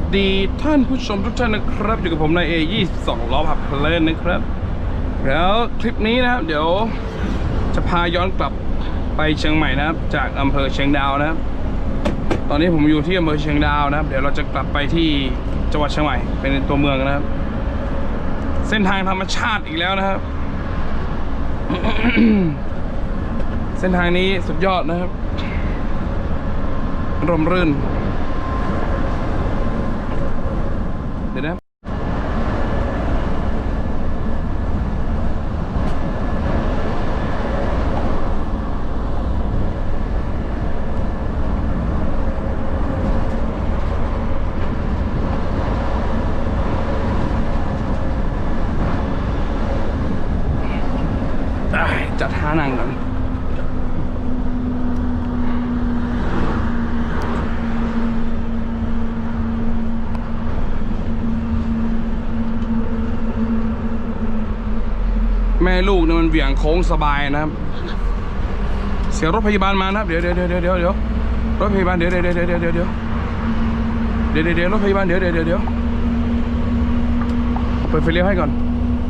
วัสดีท่านผู้ชมทุกท่านนะครับ อยู่กับผมนายเอ22 ล้อผับเพลินนะครับ แล้วคลิปนี้นะครับ เดี๋ยวจะพาย้อนกลับไปเชียงใหม่นะครับ จากอำเภอเชียงดาวนะครับ ตอนนี้ผมอยู่ที่อำเภอเชียงดาวนะครับ เดี๋ยวเราจะกลับไปที่จังหวัดเชียงใหม่เป็นตัวเมืองนะครับ เส้นทางธรรมชาติอีกแล้วนะครับ เส้นทางนี้สุดยอดนะครับ ร่มรื่น เดี๋ยวนะ ได้จัดท่านั่งก่อน แม่ลูกเนี่ยมันเหวี่ยงโค้งสบายนะครับ เสียงรถพยาบาลมานะครับ เดี๋ยวเดี๋ยวเดี๋ยวเดี๋ยวเดี๋ยวรถพยาบาลเดี๋ยวเดี๋ยวเดี๋ยวเดี๋ยวเดี๋ยวเดี๋ยวเดี๋ยวเดี๋ยวรถพยาบาลเดี๋ยวเดี๋ยวเดี๋ยวเดี๋ยวเปิดไฟเลี้ยวให้ก่อน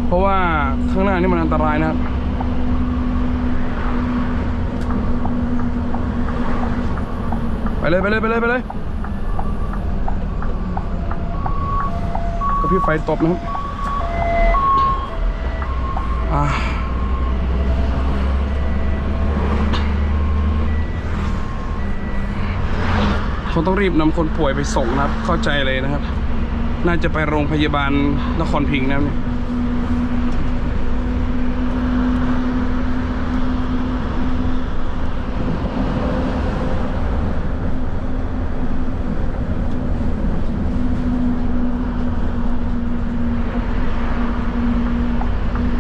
เพราะว่าข้างหน้านี่มันอันตรายนะครับไปเลยไปเลยไปเลยไปเลยกระพริบไฟตบนะครับ คงต้องรีบนำคนป่วยไปส่งนะครับ เข้าใจเลยนะครับ น่าจะไปโรงพยาบาลนครพิงค์นะเนี่ย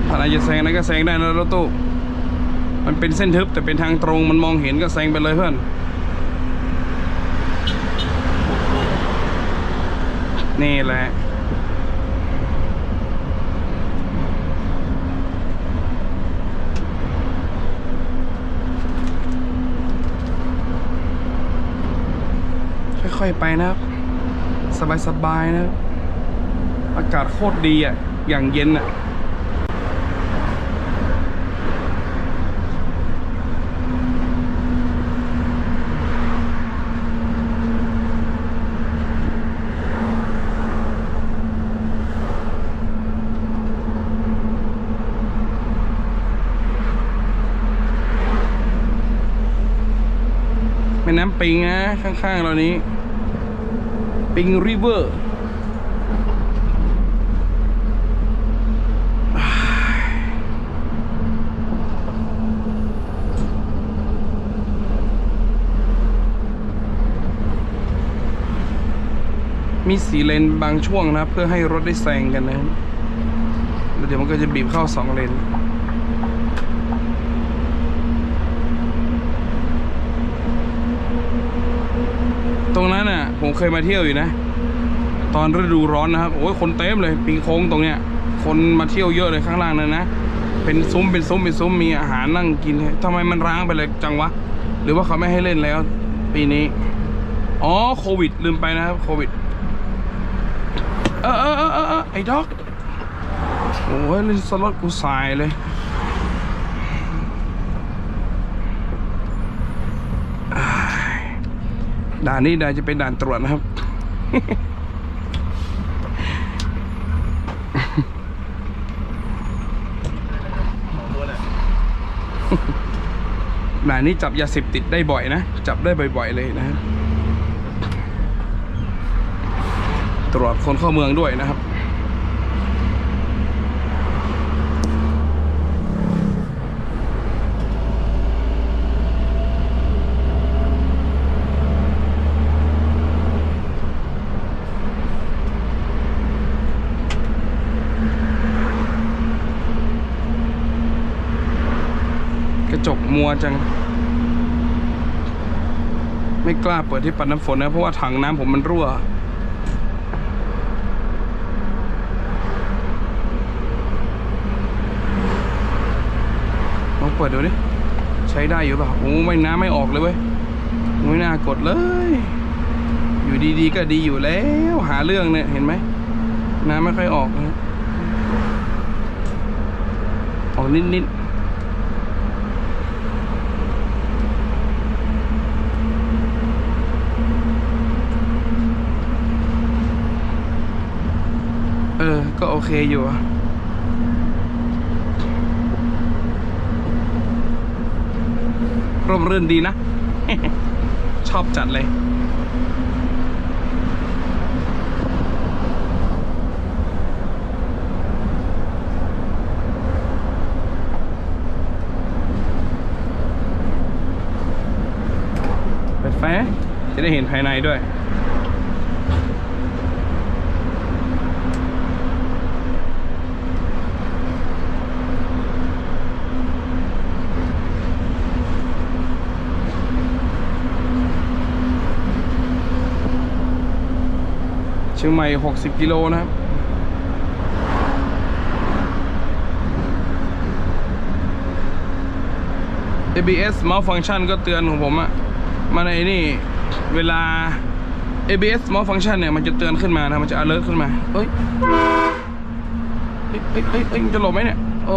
ถ้าอะไรจะแซ งนั้นก็แซงได้นะรถตู้มันเป็นเส้นทึบแต่เป็นทางตรงมันมองเห็นก็แซงไปเลยเพื่อนนี่แหละค่อยๆไปนะครับ สบายๆนะครับ อากาศโคตรดีอะ อย่างเย็นอะ ปิงนะข้างๆเรานี้ ปิงริเวอร์มีสีเลนบางช่วงนะครับ เพื่อให้รถได้แซงกันนะ แล้วเดี๋ยวมันก็จะบีบเข้าสองเลน ตรงนั้นน่ะ ผมเคยมาเที่ยวอยู่นะ ตอนฤดูร้อนนะครับโอ้ยคนเต็มเลยปิงโค้งตรงเนี้ย คนมาเที่ยวเยอะเลยข้างล่างนั่นนะเป็นซุ้มเป็นซุ้มเป็นซุ้มมีอาหารนั่งกินทำไมมันร้างไปเลยจังวะหรือว่าเขาไม่ให้เล่นแล้ว ปีนี้อ๋อโควิด ลืมไปนะครับโควิดเออเออเออเออเออไอ้ด็อกโอ้ยเล่นสล็อตกูสายเลย ด่านนี้ด่านจะเป็นด่านตรวจนะครับ ด่านนี้จับยาเสพติดได้บ่อยนะ จับได้บ่อยๆเลยนะครับตรวจคนเข้าเมืองด้วยนะครับ มัวจัง ไม่กล้าเปิดที่ปัดน้ำฝนนะ เพราะว่าถังน้ำผมมันรั่ว ลองเปิดดูดิ ใช้ได้อยู่เปล่าโอ้ไม่น้ำไม่ออกเลยเว้ยไม่น่ากดเลย อยู่ดีๆก็ดีอยู่แล้ว หาเรื่องเนี่ย เห็นไหม น้ำไม่ค่อยออกนะออกนิดๆเออ ก็โอเคอยู่อะร่มรื่นดีนะ ชอบจัดเลย เปิดไฟจะได้เห็นภายในด้วย เชียงใหม่ 60 กิโลนะครับ ABS malfunction ก็เตือนของผมอะมันไอ้นี่เวลา ABS malfunction เนี่ยมันจะเตือนขึ้นมานะ มันจะ alert ขึ้นมาเอ้ยเอ้ยเอ้ยเอ้ยจะหลบไหมเนี่ย โอ้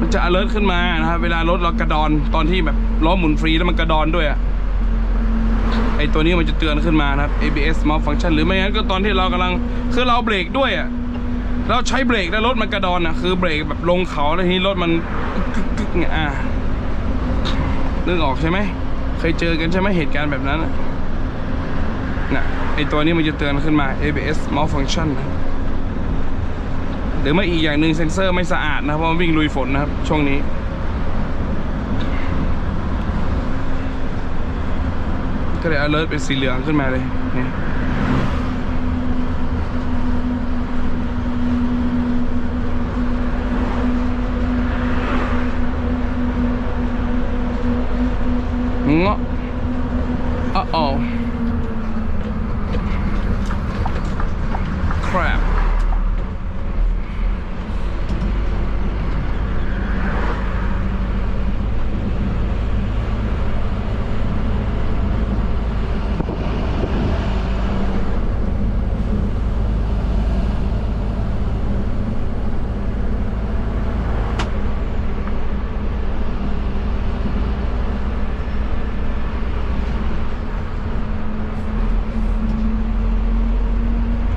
มันจะ alert ขึ้นมานะครับ เวลารถเรากระดอนตอนที่แบบล้อหมุนฟรีแล้วมันกระดอนด้วยอะ อตัวนี้มันจะเตือนขึ้นมานะครับ ABS malfunction หรือไม่งั้นก็ตอนที่เรากำลังคือเราเบรกด้วยอะเราใช้เบรกแล้วรถมันกระดอนอะคือเบรกแบบลงเขาแล้วทีนี้รถมันกึกกึกเนี่ยอ่านึกออกใช่ไหมเคยเจอกันใช่ไหมเหตุการณ์แบบนั้นน่ะไอตัวนี้มันจะเตือนขึ้นมา ABS malfunction หรือไม่อีกอย่างหนึ่งเซ็นเซอร์ไม่สะอาดนะเพราะว่าวิ่งลุยฝนนะครับช่วงนี้ ก็เลย alert เป็นสีเหลืองขึ้นมาเลยนี่ยเงาะอ๋ออ๋อ crap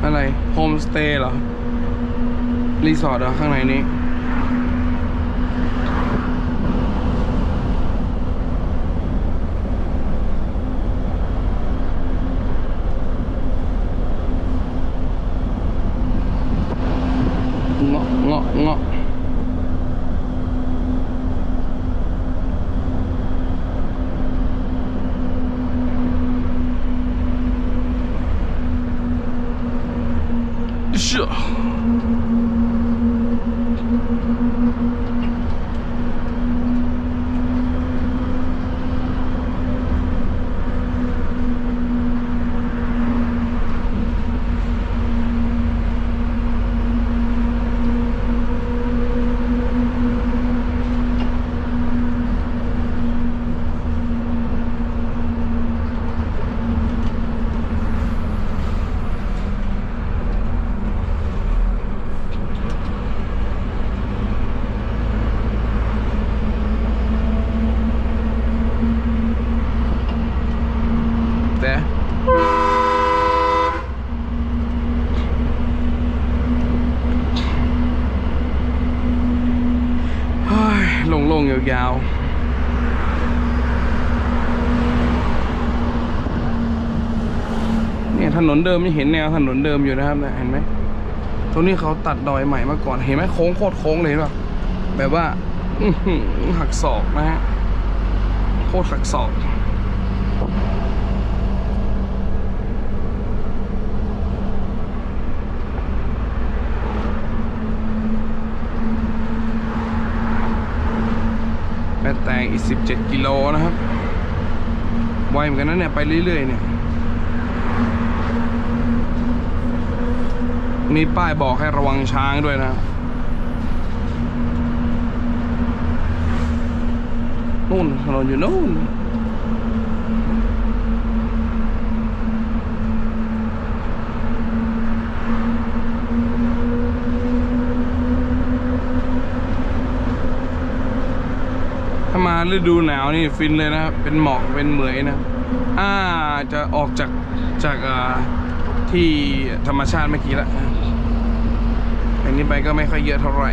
อะไร โฮ มสเตย์เหรอ รีสอร์ทเหรอข้างในนี้ เงาะเงาะเงาะ เชื่อแต่เฮ้ยโล่งๆ ยาวๆ เนี่ยถนนเดิมยังเห็นแนวถนนเดิมอยู่นะครับเนี่ยเห็นไหมตรงนี้เขาตัดดอยใหม่มาก่อนเห็นไหมโค้งโคตรโค้งเลยแบบแบบว่าหักศอกนะฮะโคตรหักศอก 47 กิโลนะครับไวเหมือนกันนะเนี่ย ไปเรื่อย ๆ เนี่ย มีป้ายบอกให้ระวังช้างด้วยนะ นู่นเราอยู่นู่น ฤดูหนาวนี่ฟินเลยนะครับ เป็นหมอกเป็นเหมยนะอ่าจะออกจากจากที่ธรรมชาติเมื่อกี้ละอันนี้ไปก็ไม่ค่อยเยอะเท่าไหร่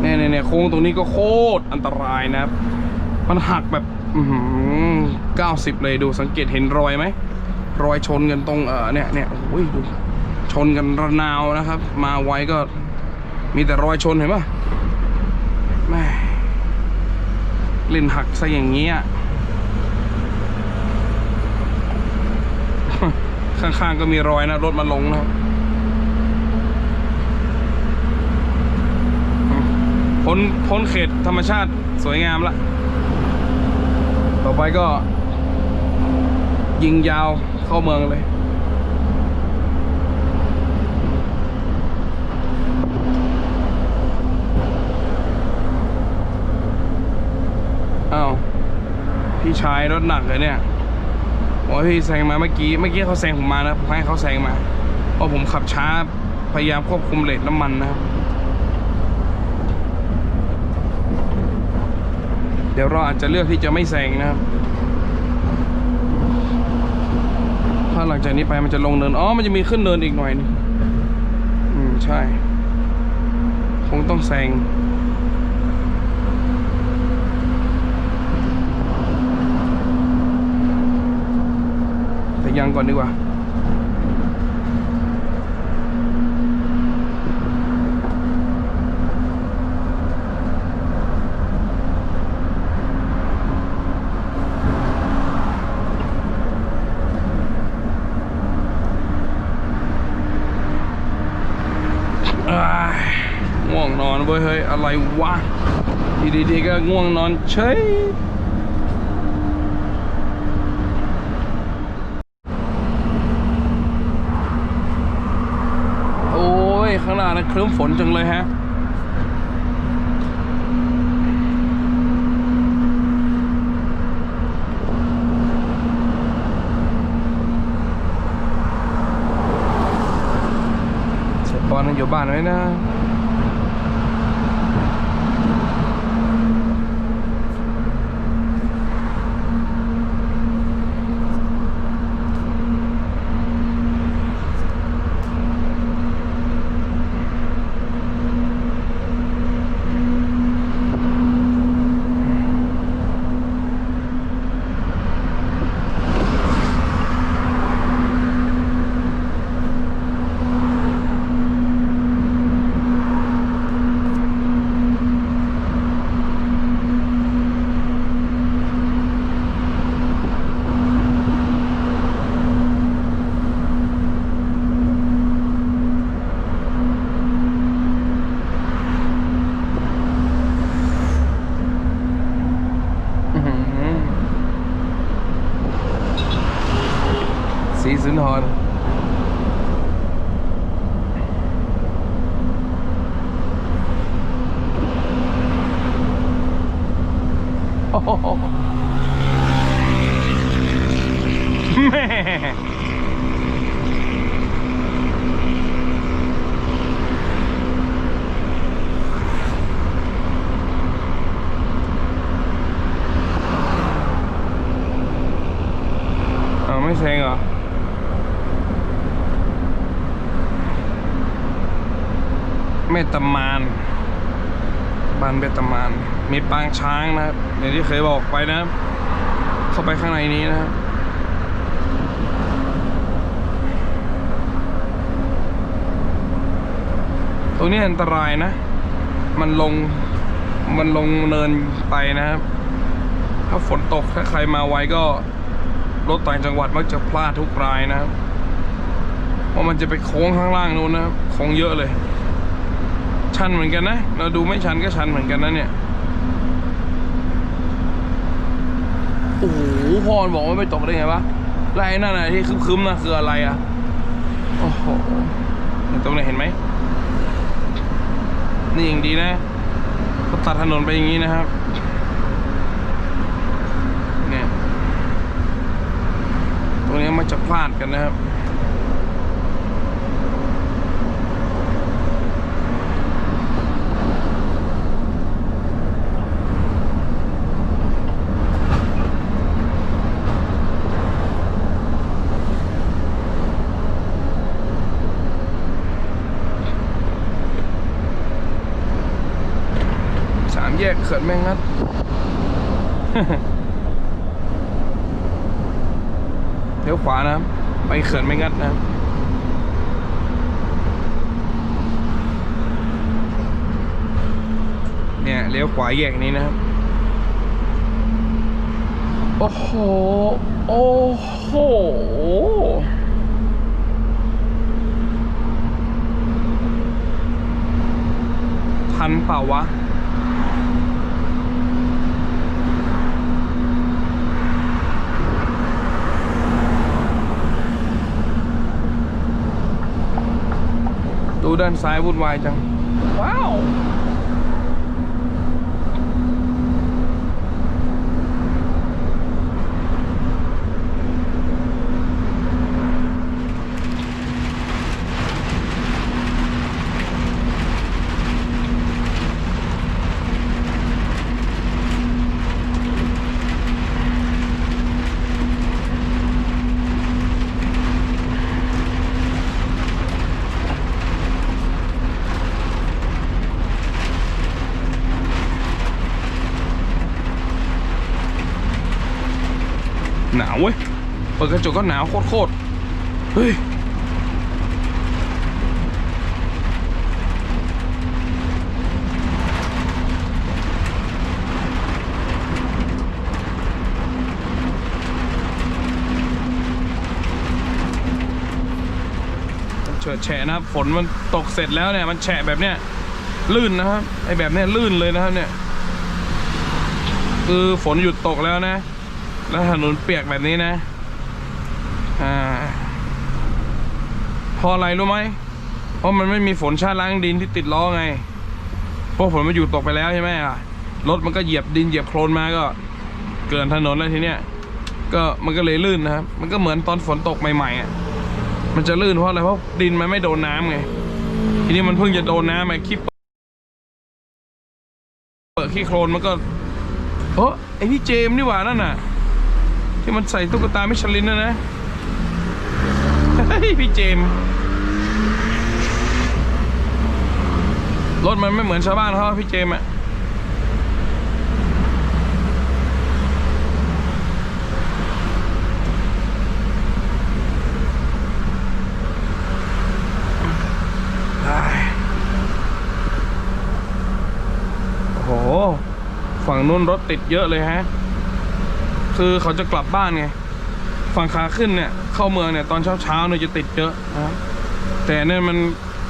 เนี่ยเนี่ยโค้งตรงนี้ก็โคตรอันตรายนะครับ มันหักแบบเก้าสิบเลยดูสังเกตเห็นรอยไหม รอยชนกันตรงเออเนี่ยเนี่ยโอ้ยดู นกันระนาวนะครับ มาไวก็มีแต่รอยชนเห็นปะแม่เล่นหักซะอย่างเงี้ยข้างๆก็มีรอยนะรถมาลงนะครับพ้นพ้นเขตธรรมชาติสวยงามละ ต่อไปก็ ยิงยาวเข้าเมืองเลย อ้าว พี่ชายรถหนักเลยเนี่ยโอ้พี่แซงมาเมื่อกี้เมื่อกี้เขาแซงผมมานะผมให้เขาแซงมาเพราะผมขับช้าพยายามควบคุมเลทน้ำมันนะครับเดี๋ยวเราอาจจะเลือกที่จะไม่แซงนะครับถ้าหลังจากนี้ไปมันจะลงเนินอ๋อมันจะมีขึ้นเนินอีกหน่อยนึงอืมใช่ คงต้องแซง ยังก่อนดีกว่าอ้ง่วงนอนเว้ยเฮ้ยอะไรวะดีๆก็ง่วงนอนเฉยโอ้ย ข้างหน้านะครึ้มฝนจังเลยฮะเสร็จบอนอยู่บ้านไหมนะ อื้อหือสีสุนทรโอ้โหแม่เอาไม่แซงเหรอ เมตตามานบ้านเมตตามาน มีปางช้างนะครับอย่างที่เคยบอกไปนะครับเข้าไปข้างในนี้นะครับตรงนี้อันตรายนะ มันลง มันลงเนินไปนะครับ ถ้าฝนตกถ้าใครมาไวก็รถต่างจังหวัดมักจะพลาดทุกรายนะครับ เพราะมันจะไปโค้งข้างล่างนู้นนะครับโค้งเยอะเลย ชันเหมือนกันนะ เราดูไม่ชันก็ชันเหมือนกันนะเนี่ยโอ้โหพ่อมันบอกว่าไม่ตกได้ไงวะแล้วไอ้นั่นน่ะที่คึมๆน่ะคืออะไรอะโอ้โหตรงไหนเห็นไหมนี่อย่างดีนะก็ตัดถนนไปอย่างนี้นะครับเนี่ยตรงนี้มันจะพลาดกันนะครับ แยกเขื่อนแม่งัดเลี้ยวขวานะครับไปเขื่อนแม่งัดนะครับเนี่ยเลี้ยวขวาแยกนี้นะครับ โอ้โห โอ้โห ทันเปล่าวะ ดูด้านซ้ายวุ่นวายจัง ว้าว หนาวเว้ย เปิดกระจกก็หนาวโคตรๆ เฮ้ย เฉิดแฉะนะครับฝนมันตกเสร็จแล้วเนี่ย มันแฉะแบบเนี้ยลื่นนะครับไอแบบเนี้ยลื่นเลยนะครับเนี่ยคือฝนหยุดตกแล้วนะ แล้วถนนเปียกแบบนี้นะ อ่าเพราะอะไรรู้ไหม เพราะมันไม่มีฝนชาล้างดินที่ติดล้อไงพราะฝนมันอยู่ตกไปแล้วใช่ไหมล่ะ รถมันก็เหยียบดินเหยียบโคลนมาก็ เกินถนนแล้วทีเนี้ย ก็มันก็เลยลื่นนะครับ มันก็เหมือนตอนฝนตกใหม่ๆอะ มันจะลื่นเพราะอะไร เพราะดินมันไม่โดนน้ำไง ทีนี้มันเพิ่งจะโดนน้ำไอ้ขี้เปิดขี้โคลนมันก็เออไอพี่เจมส์นี่หว่านั่นน่ะ ที่มันใส่ตุ๊กตามิชลินนะนะพี่เจมรถมันไม่เหมือนชาวบ้านเขาอะพี่เจมอะอ้ยโอ้โห ฝั่งนู้นรถติดเยอะเลยฮะ คือเขาจะกลับบ้านไงฝั่งขาขึ้นเนี่ยเข้าเมืองเนี่ยตอนเช้าเช้าๆเนี่ยจะติดเยอะนะแต่เนี่ยมัน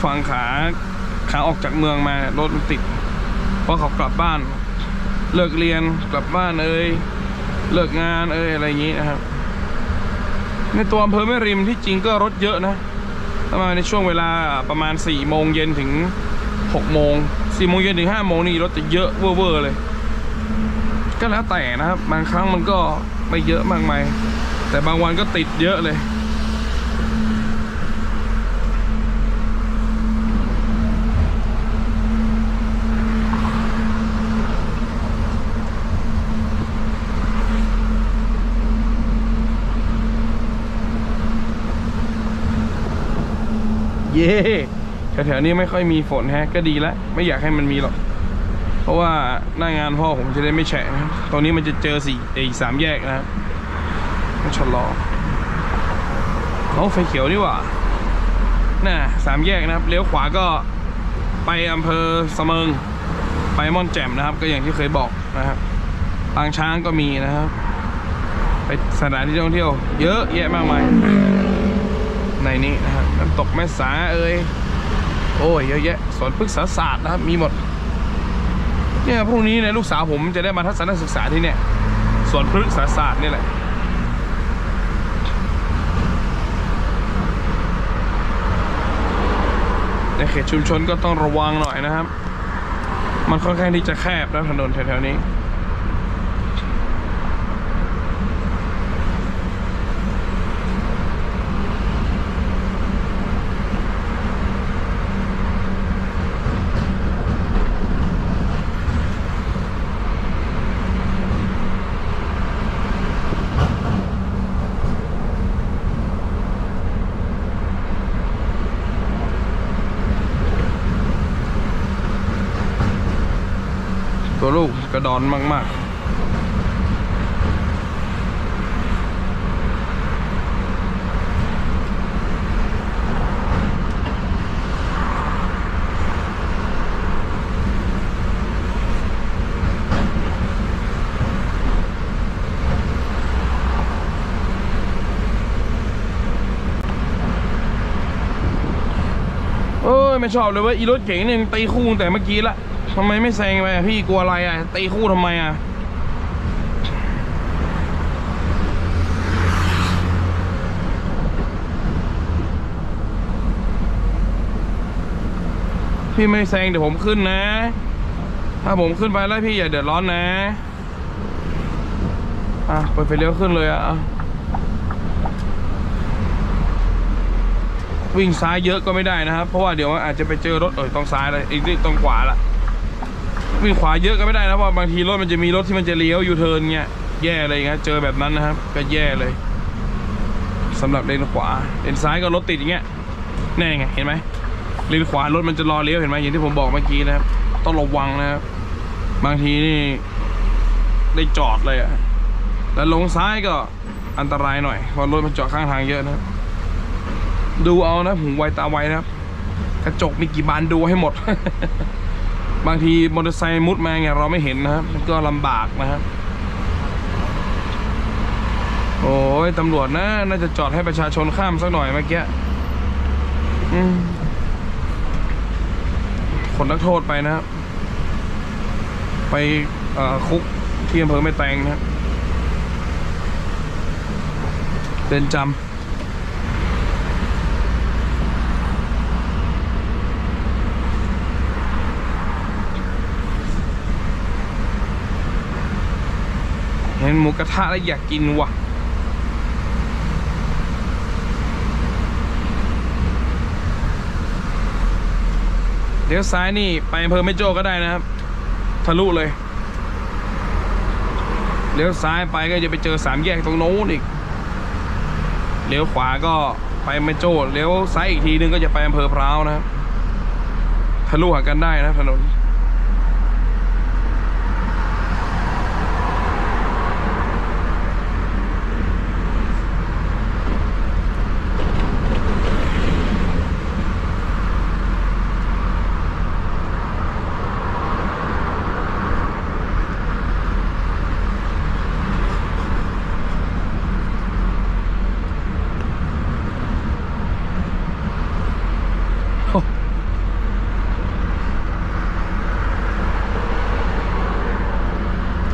ฝั่งขาขาออกจากเมืองมารถมันติด เพราะเขากลับบ้าน เลิกเรียนกลับบ้านเอ่ยเลิกงานเอ่ยอะไรอย่างนี้นะครับในตัวอำเภอแม่ริมที่จริงก็รถเยอะนะประมาณในช่วงเวลาประมาณ4ี่โมงเย็นถึง6โมงสี่โมงเย็นถึง5โมงนี่รถจะเยอะเว่อร์เลย ก็แล้วแต่นะครับ บางครั้งมันก็ไม่เยอะมากมายแต่บางวันก็ติดเยอะเลย เย่แถวๆนี้ไม่ค่อยมีฝนแฮะก็ดีแล้วไม่อยากให้มันมีหรอก ราะว่าหน้างานพ่อผมจะได้ไม่แฉะนะตรงนี้มันจะเจอสี่ไอ้สามแยกนะครับต้องชะลอเขาไฟเขียวนี่หว่าน่ะสามแยกนะครับ เลี้ยวขวาก็ไปอำเภอเสมิง ไปม่อนแจ่มนะครับ ก็อย่างที่เคยบอกนะครับปางช้างก็มีนะครับ ไปสถานที่ท่องเที่ยว เยอะแยะมากมาย ในนี้นะครับน้ำตกแม่สาเอ่ยโอ้ยเยอะแยะสวนพฤกษศาสตร์นะครับ มีหมด เนี่ยพรุ่งนี้เนี่ยลูกสาวผมจะได้มาทัศนศึกษาที่เนี่ยสวนพฤกษศาสตร์นี่แหละในเขตชุมชนก็ต้องระวังหน่อยนะครับ มันค่อนข้างที่จะแคบนะถนนแถวๆนี้ ระดอนมากๆเอ้ยไม่ชอบเลยว่าอีรถเก๋งเนี่ยตีคู่แต่เมื่อกี้ละ ทำไมไม่แซงไปพี่กลัวอะไรอะตีคู่ทำไมอะพี่ไม่แซงเดี๋ยวผมขึ้นนะ ถ้าผมขึ้นไปแล้วพี่อย่าเดือดร้อนนะอะเปิดไฟเลี้ยวขึ้นเลยอะวิ่งซ้ายเยอะก็ไม่ได้นะครับ เพราะว่าเดี๋ยวอาจจะไปเจอรถเออต้องซ้ายเลยอีกนิดต้องขวาละ วิ่งขวาเยอะก็ไม่ได้นะเพราะบางทีรถมันจะมีรถที่มันจะเลี้ยวยูเทิร์นเงี้ยแย่เลยเงี้ยเจอแบบนั้นนะครับ ก็แย่เลยสำหรับเลนขวาเลนซ้ายก็รถติดอย่างเงี้ยแน่ไงเห็นไหมเลนขวารถมันจะรอเลี้ยวเห็นไหมอย่างที่ผมบอกเมื่อกี้นะครับ ต้องระวังนะครับ บางทีนี่ได้จอดเลยอะแต่ลงซ้ายก็อันตรายหน่อยเพราะรถมันจอดข้างทางเยอะนะดูเอานะหูไวตาไวนะครับกระจกมีกี่บานดูให้หมด บางทีมอเตอร์ไซค์มุดมาเนี่ยเราไม่เห็นนะครับ มันก็ลำบากนะครับ โอ้ยตำรวจนะน่าจะจอดให้ประชาชนข้ามสักหน่อยเมื่อกี้คนนักโทษไปนะครับ ไปคุกที่อำเภอแม่แตงนะครับเรือนจำ ห็นหมูกระทะแล้วอยากกินว่ะเลี้ยวซ้ายนี่ไปอำเภอแม่โจ้ก็ได้นะครับ ทะลุเลยเลี้ยวซ้ายไปก็จะไปเจอสามแยกตรงโน้นอีกเลี้ยวขวาก็ไปแม่โจ้เลี้ยวซ้ายอีกทีนึงก็จะไปอำเภอพร้าวนะครับทะลุหากันได้นะถนน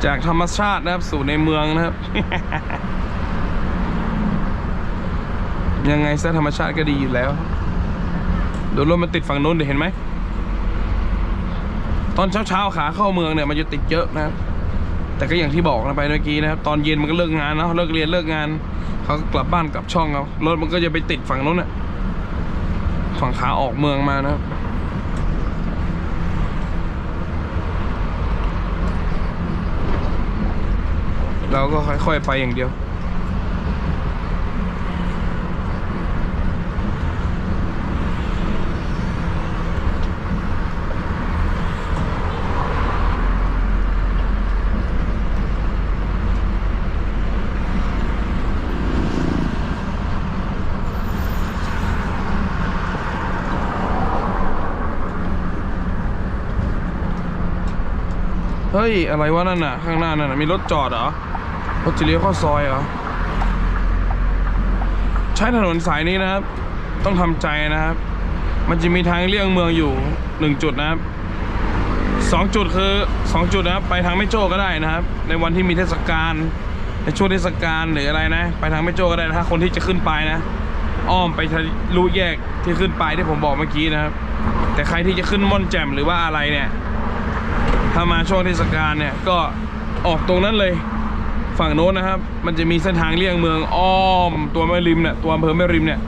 จากธรรมชาตินะครับสู่ในเมืองนะครับ ยังไงซะธรรมชาติก็ดีอยู่แล้วเดี๋ยวรถมันติดฝั่งโน้นเดี๋ยวเห็นไหม ตอนเช้าๆขาเข้าเมืองเนี่ยมันจะติดเยอะนะครับ แต่ก็อย่างที่บอกนะไปเมื่อกี้นะครับ ตอนเย็นมันก็เลิกงานเนาะเลิกเรียนเลิกงานเขาก็กลับบ้านกลับช่องเอารถมันก็จะไปติดฝั่งโน้นน่ะฝั่งขาออกเมืองมานะครับ เราก็ค่อยๆไปอย่างเดียว เฮ้ย อะไรวะนั่นน่ะ ข้างหน้านั่นน่ะ มีรถจอดเหรอ รถจะเลี้ยวเข้าซอยเหรอ ใช้ถนนสายนี้นะครับ ต้องทำใจนะครับ มันจะมีทางเลี่ยงเมืองอยู่หนึ่งจุดนะครับสองจุดคือสองจุดนะครับไปทางไม่โจ้ก็ได้นะครับ ในวันที่มีเทศกาลในช่วงเทศกาลหรืออะไรนะ ไปทางไม่โจ้ก็ได้นะถ้าคนที่จะขึ้นไปนะ อ้อมไปทะลุแยกที่ขึ้นไปที่ผมบอกเมื่อกี้นะครับ แต่ใครที่จะขึ้นม่อนแจ่มหรือว่าอะไรเนี่ย ถ้ามาช่วงเทศกาลเนี่ยก็ออกตรงนั้นเลย ฝั่งโน้นนะครับ มันจะมีเส้นทางเลี่ยงเมืองอ้อม ตัวแม่ริมเนี่ยตัวอำเภอแม่ริมเนี่ย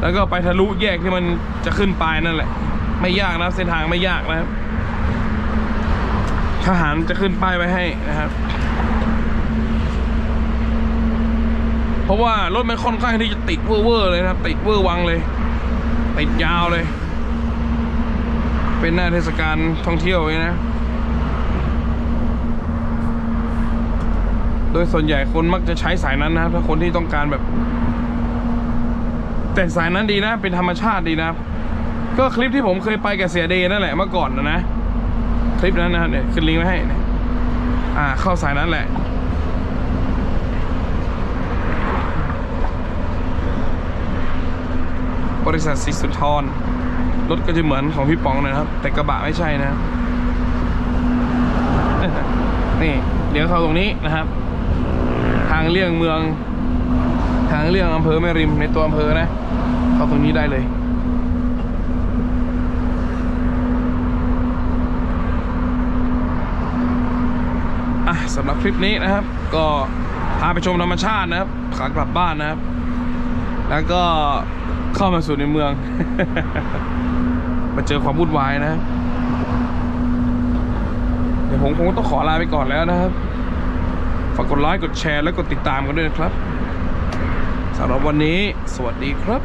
แล้วก็ไปทะลุแยกที่มันจะขึ้นไปนั่นแหละ ไม่ยากนะเส้นทางไม่ยากนะครับทหารจะขึ้นป้ายไว้ให้นะครับ เพราะว่ารถมันค่อนข้างที่จะติดเวอร์ๆเลยนะครับ ติดเวอร์วังเลย ติดยาวเลย เป็นหน้าเทศกาลท่องเที่ยวเลยนะ ดยส่วนใหญ่คนมักจะใช้สายนั้นนะครับถ้าคนที่ต้องการแบบ แต่สายนั้นดีนะ เป็นธรรมชาติดีนะก็คลิปที่ผมเคยไปกับเสียเดนั่นแหละเมื่อก่อนนะนะคลิปนั้นนะครับเนี่ยขึ้นลิงก์ไว้ให้เนี่ยอ่า เข้าสายนั้นแหละบริษัทสิสุนทรรถก็จะเหมือนของพี่ป๋องนะครับ แต่กระบะไม่ใช่นะ นี่ เดี๋ยวเข้าตรงนี้นะครับางเลี่ยงเมือง ทางเลี่ยงอำเภอแม่ริมในตัวอำเภอนะ เข้าตรงนี้ได้เลยอะสำหรับคลิปนี้นะครับ ก็พาไปชมธรรมชาตินะครับขากลับบ้านนะครับ แล้วก็เข้ามาสู่ในเมือง มาเจอความวุ่นวายนะ เดี๋ยวผมคงต้องขอลาไปก่อนแล้วนะครับ ฝากกดไลค์กดแชร์และกดติดตามกันด้วยนะครับสำหรับวันนี้ สวัสดีครับ